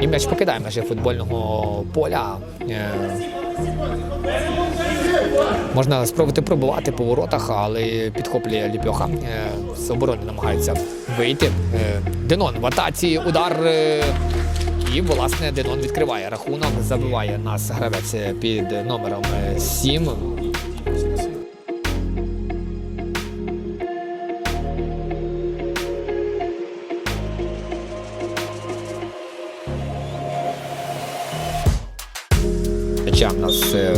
І м'яч покидає межі футбольного поля. Е, Можна спробувати пробувати по воротах, але підхоплює Ліпьоха. Е, З оборони намагається вийти. Е, Денон в атаці, удар. І, власне, Денон відкриває рахунок, забиває нас гравець під номером 7. М'яча в нас е,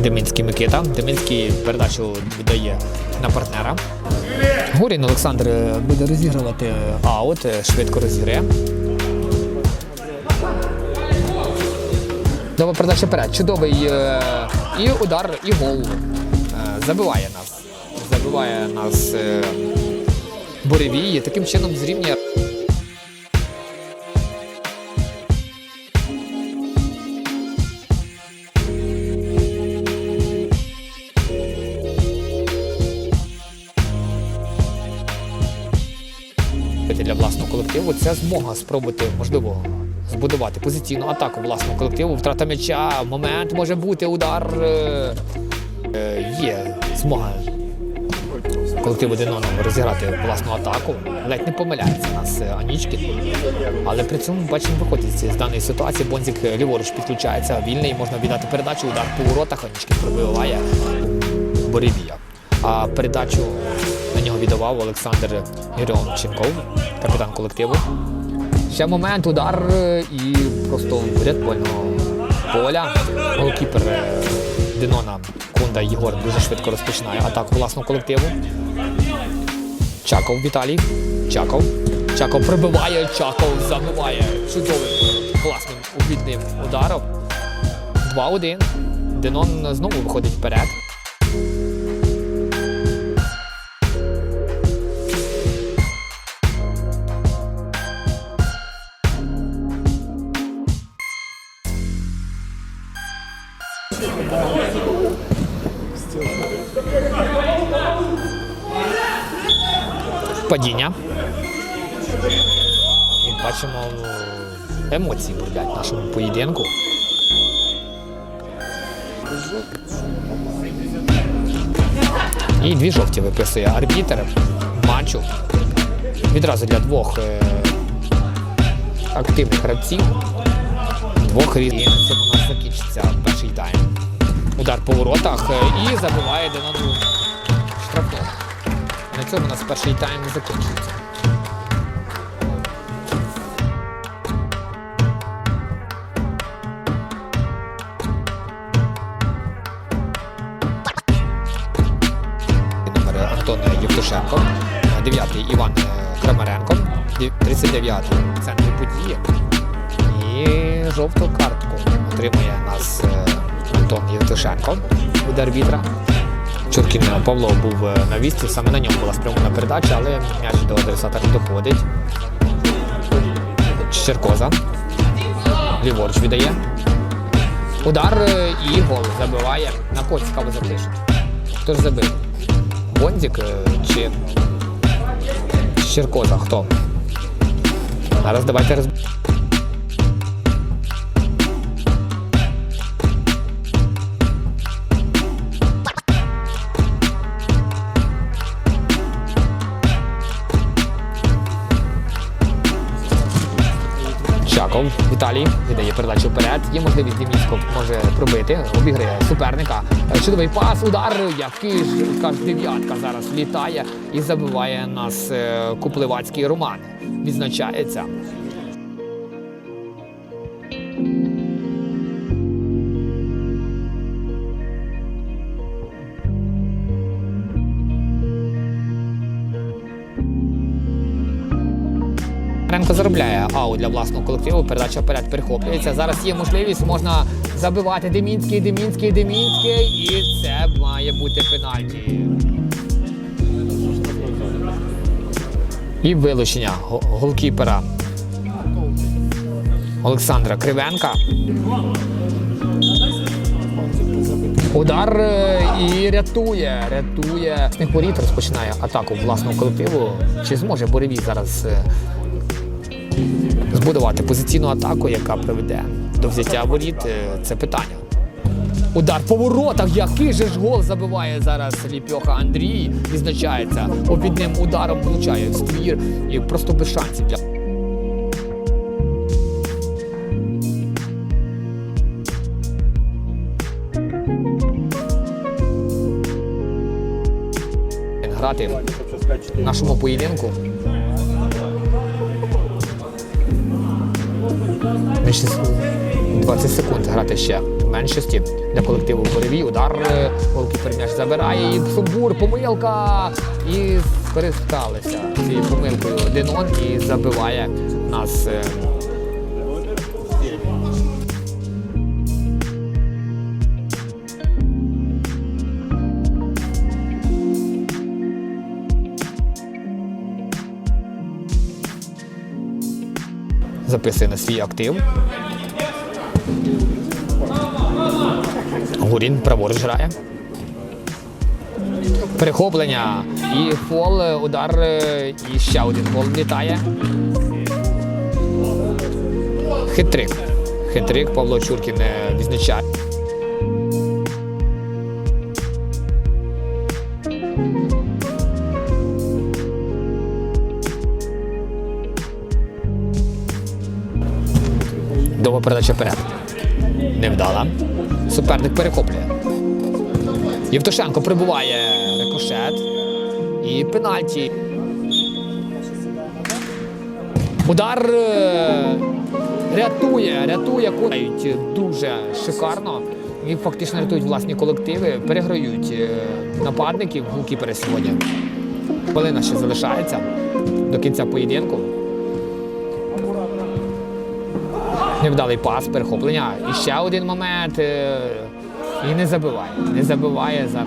Деминський Микита. Деминський передачу віддає на партнера. Гурін Олександр е, буде розігрувати аут, е, швидко розіграє. Нова передача вперед. Чудовий і удар, і гол. Забиває нас. Забиває нас Буревій. Таким чином зрівнює. Це змога спробувати, можливо, збудувати позиційну атаку власного колективу. Втрата м'яча, момент може бути, удар. е, е, Є змога колективу Деноном розіграти власну атаку. Ледь не помиляється нас е, Анічкін. Але при цьому бачимо, виходить з даної ситуації. Бонзік ліворуч підключається, вільний, можна віддати передачу, удар по воротах. Анічкін пробиває Боревія. А передачу нього віддавав Олександр Єрьомченков, капітан колективу. Ще момент, удар е, і просто вряд вольного поля. Голкіпер е, Динона Кунда Єгор дуже швидко розпочинає атаку власного колективу. Чаков Віталій. Чаков. Чаков прибиває, Чаков забиває чудовим класним обідним ударом. 2-1. Динон знову виходить вперед. Падіння. І бачимо е, емоції в нашому поєдинку. І дві жовті виписує арбітер матчу. Відразу для двох е, активних гравців. Двох різних. І на цьому у нас закінчиться. Удар по воротах е, і забиває Динамо штрафного. На цьому у нас перший тайм закінчується. Номер Антон Євтушенко, 9-й Іван Крамаренко, 39-й в центрі події. І жовту картку отримує нас е, Антон Євтушенко від арбітра. Чуркін Павло був е, на вісті, саме на ньому була спрямована передача, але м'яч до адресата не доходить. Черкоза. Ліворуч віддає. Удар е, і гол забиває. На кого цікаво запишуть. Хто ж забив? Бондік е, чи Черкоза? Хто? Зараз давайте Чаков Віталій віддає передачу вперед. Є можливість Деміцько може пробити, обіграє суперника. Е, Чудовий пас, удар, який ж яка дев'ятка зараз літає і забиває нас е, Купливацький Роман. Відзначається. Ренко заробляє аут для власного колективу. Передача вперед перехоплюється. Зараз є можливість, можна забивати Демінський, Демінський, Демінський. І це має бути пенальті. І вилучення голкіпера Олександра Кривенка. Удар е, і рятує, рятує. Снегпоріт розпочинає атаку власного колективу. Чи зможе Боревій зараз збудувати позиційну атаку, яка приведе до взяття воріт, е, це питання. Удар по воротах, який же ж гол забиває зараз Ліпьоха Андрій, відзначається. Обідним ударом влучає в ствір і просто без шансів для. Грати нашому поєдинку. Менше 20 секунд грати ще в меншості для колективу в. Удар е, голкіпер м'яч забирає. І Сумбур, помилка. І скористалися цією помилкою Денон і забиває нас. Записує на свій актив. Гурін праворуч грає. Перехоплення і фол, удар, е, і ще один фол літає. Хитрик. Хитрик Павло Чуркін е, відзначає. Довга передача вперед. Невдала. Суперник перехоплює. Євтушенко прибуває рикошет. І пенальті. Удар е, рятує, рятує Кунають дуже шикарно. І фактично рятують власні колективи, переграють е, нападників голкіпери сьогодні. Хвилина ще залишається до кінця поєдинку. Невдалий пас, перехоплення. І ще один момент. е, І не забиває. Не забиває за.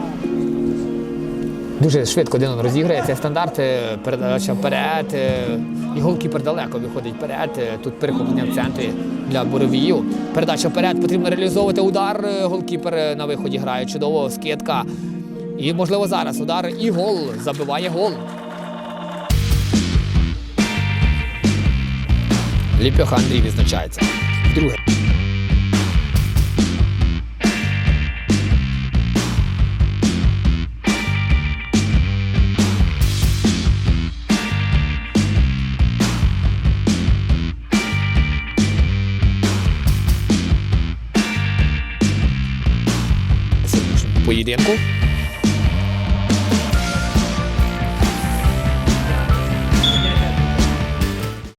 Дуже швидко Динон розіграє. Це стандарт, е, передача вперед. е, І голкіпер далеко виходить вперед. Тут перехоплення в центрі для Боровіїв. Передача вперед, потрібно реалізовувати удар. Голкіпер на виході грає чудово, скидка. І, можливо, зараз удар і гол. Забиває гол. Ліпьоха Андрій відзначається. Друге. Сьогоднішньому поєдинку.